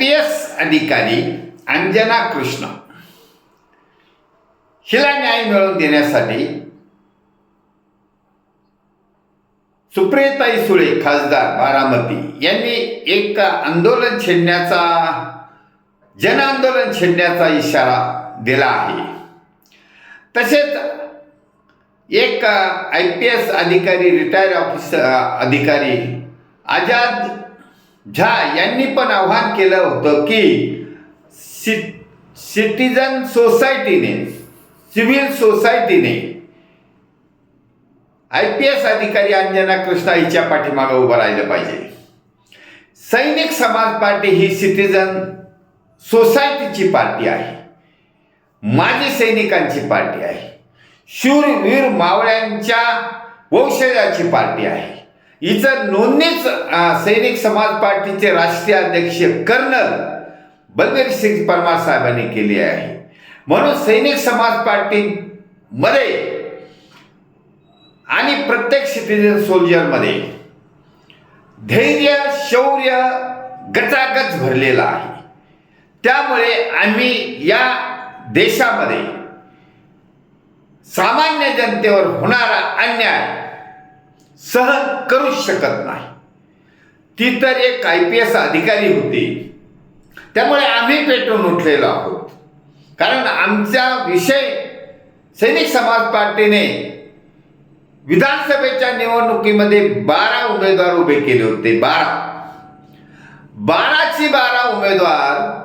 अधिकारी अंजना कृष्ण हिला न्याय मिळवून देण्यासाठी सुप्रियताई सुळे खासदार बारामती यांनी एक आंदोलन छेडण्याचा जन आंदोलन छेडण्याचा इशारा दिला आहे तसेच एक आय पी एस अधिकारी रिटायर ऑफिसर अधिकारी आजाद झा यांनी पण आव्हान केलं होतं की सि सिटीजन सोसायटीने सिव्हिल सोसायटीने आय पी एस अधिकारी अंजना कृष्णा हिच्या पाठीमागे उभं राहिलं पाहिजे. सैनिक समाज पार्टी ही सिटीजन सोसायटीची पार्टी आहे. माजी सैनिकांची पार्टी आहे. शूरवीर मावळ्यांच्या वंशजाची पार्टी आहे. हिचं नोंदणीच सैनिक समाज पार्टीचे राष्ट्रीय अध्यक्ष कर्नल बलबीर सिंग परमार साहेबांनी केली आहे. म्हणून सैनिक समाज पार्टीमध्ये आणि प्रत्येक सिटीजन सोल्जरमध्ये धैर्य शौर्य गचागच भरलेला आहे. त्यामुळे आम्ही या देशामध्ये सामान्य जनतेवर होणारा अन्याय सहन करूच शकत नाही. ती तर एक आय पी एस अधिकारी होती. त्यामुळे आम्ही पेटून उठलेलो आहोत. कारण आमचा विषय सैनिक समाज पार्टीने विधानसभेच्या निवडणुकीमध्ये बारा उमेदवार उभे केले होते. बारा. बाराची बारा उमेदवार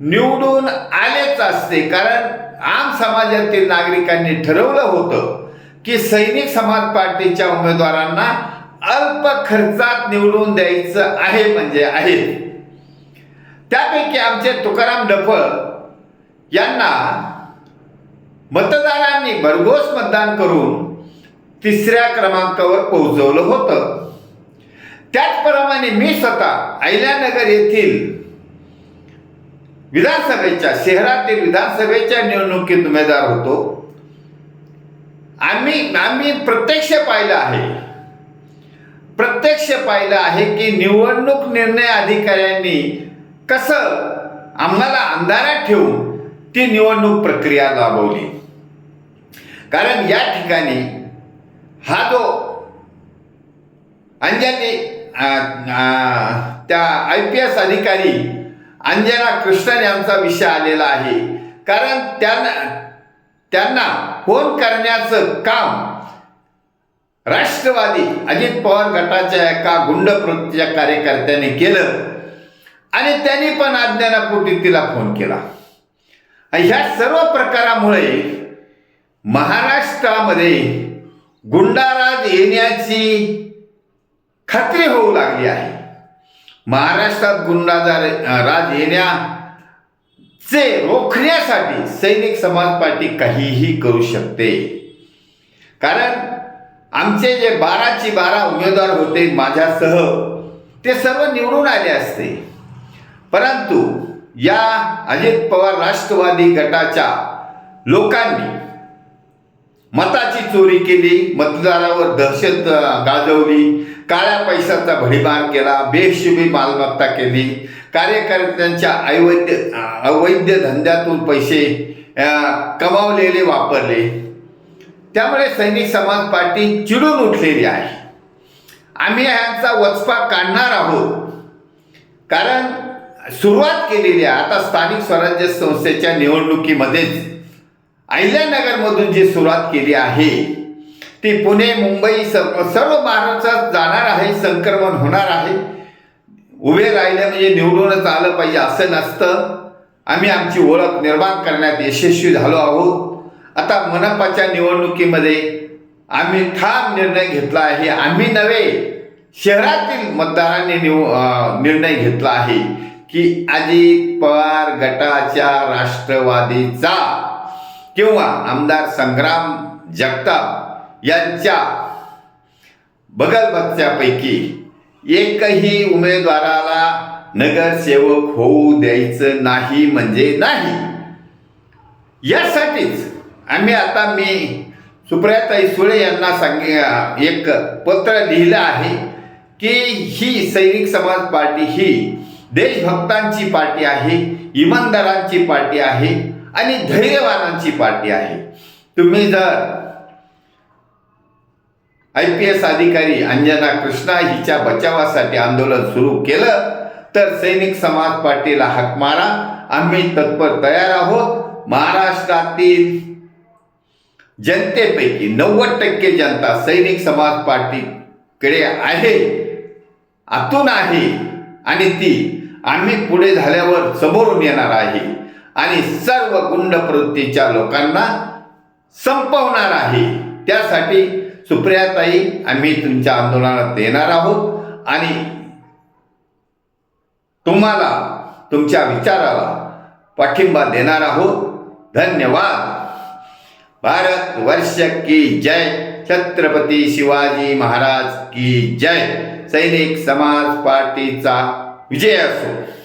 निवडून आलेच असते. कारण आम समाजातील नागरिकांनी ठरवलं होतं की सैनिक समाज पार्टीच्या उमेदवारांना अल्प खर्चात निवडून द्यायचं आहे म्हणजे आहे. त्यापैकी आमचे तुकाराम डफ यांना मतदारांनी भरघोस मतदान करून तिसऱ्या क्रमांकावर पोहोचवलं होतं. त्याचप्रमाणे मी स्वतः अहिल्यानगर येथील विधानसभेच्या शहरातील विधानसभेच्या निवडणुकीत उमेदवार होतो. आम्ही आम्ही प्रत्यक्ष पाहिलं आहे. प्रत्यक्ष पाहिलं आहे की निवडणूक निर्णय अधिकाऱ्यांनी कसं आम्हाला अंधारात ठेवून ती निवडणूक प्रक्रिया राबवली. कारण या ठिकाणी हा जो अंजनी त्या आय पी एस अधिकारी अंजना कृष्णन यांचा विषय आलेला आहे. कारण त्यांना त्यांना फोन करण्याचं काम राष्ट्रवादी अजित पवार गटाच्या एका गुंड प्रवृत्तीच्या कार्यकर्त्याने केलं. आणि त्यांनी पण अज्ञानापोटी तिला फोन केला. ह्या सर्व प्रकारामुळे महाराष्ट्रामध्ये गुंडाराज येण्याची खात्री होऊ लागली आहे. महाराष्ट्रात गुंडाजार राज चे हो, रोखण्यासाठी सैनिक समाज पार्टी काहीही करू शकते. कारण आमचे जे बाराची बारा उमेदवार होते माझ्यासह ते सर्व निवडून आले असते. परंतु या अजित पवार राष्ट्रवादी गटाच्या लोकांनी मताची चोरी केली मतदारावर दहशत गाजवली काळ्या पैशाचा भडीमार केला बेहिशोबी मालमत्ता केली कार्यकर्त्यांच्या अवैध अवैध धंद्यातून पैसे कमावलेले वापरले. त्यामुळे सैनिक समाज पार्टी चिडून उठलेली आहे. आम्ही ह्यांचा वचपा काढणार आहोत. कारण सुरुवात केलेली आहे. आता स्थानिक स्वराज्य संस्थेच्या निवडणुकीमध्येच अहिल्यानगरमधून जी सुरुवात केली आहे ती पुणे मुंबई सर्व सर्व महाराष्ट्रात जाणार आहे संक्रमण होणार आहे. उभे राहिले म्हणजे निवडूनच आलं पाहिजे असं नसतं. आम्ही आमची ओळख निर्माण करण्यात यशस्वी झालो आहोत. आता मनपाच्या निवडणुकीमध्ये आम्ही ठाम निर्णय घेतला आहे. आम्ही नव्हे शहरातील मतदारांनी निव निर्णय घेतला आहे की अजित पवार गटाच्या राष्ट्रवादीचा किंवा आमदार संग्राम जगताप यांच्या बगलबच्च्यापैकी एकही उमेदवाराला नगरसेवक होऊ द्यायचं नाही म्हणजे नाही. यासाठीच आम्ही आता मी सुप्रियाताई सुळे यांना सांगे एक पत्र लिहिलं आहे की ही सैनिक समाज पार्टी ही देशभक्तांची पार्टी आहे इमानदारांची पार्टी आहे आणि धैर्यवानांची पार्टी आहे. तुम्ही जर आय पी एस अधिकारी अंजना कृष्णा हिच्या बचावासाठी आंदोलन सुरू केलं तर सैनिक समाज पार्टीला हाक मारा. आम्ही तत्पर तयार आहोत. महाराष्ट्रातील जनतेपैकी नव्वद टक्के जनता सैनिक समाज पार्टीकडे आहे. आतून आहे आणि ती आम्ही पुढे झाल्यावर समोरून येणार आहे आणि सर्व गुंड प्रवृत्तीच्या लोकांना संपवणार आहे. त्यासाठी सुप्रियाताई आम्ही तुमच्या आंदोलनात येणार आहोत आणि तुम्हाला तुमच्या विचाराला पाठिंबा देणार आहोत. धन्यवाद. भारत वर्ष की जय. छत्रपती शिवाजी महाराज की जय. सैनिक समाज पार्टीचा विजय असो.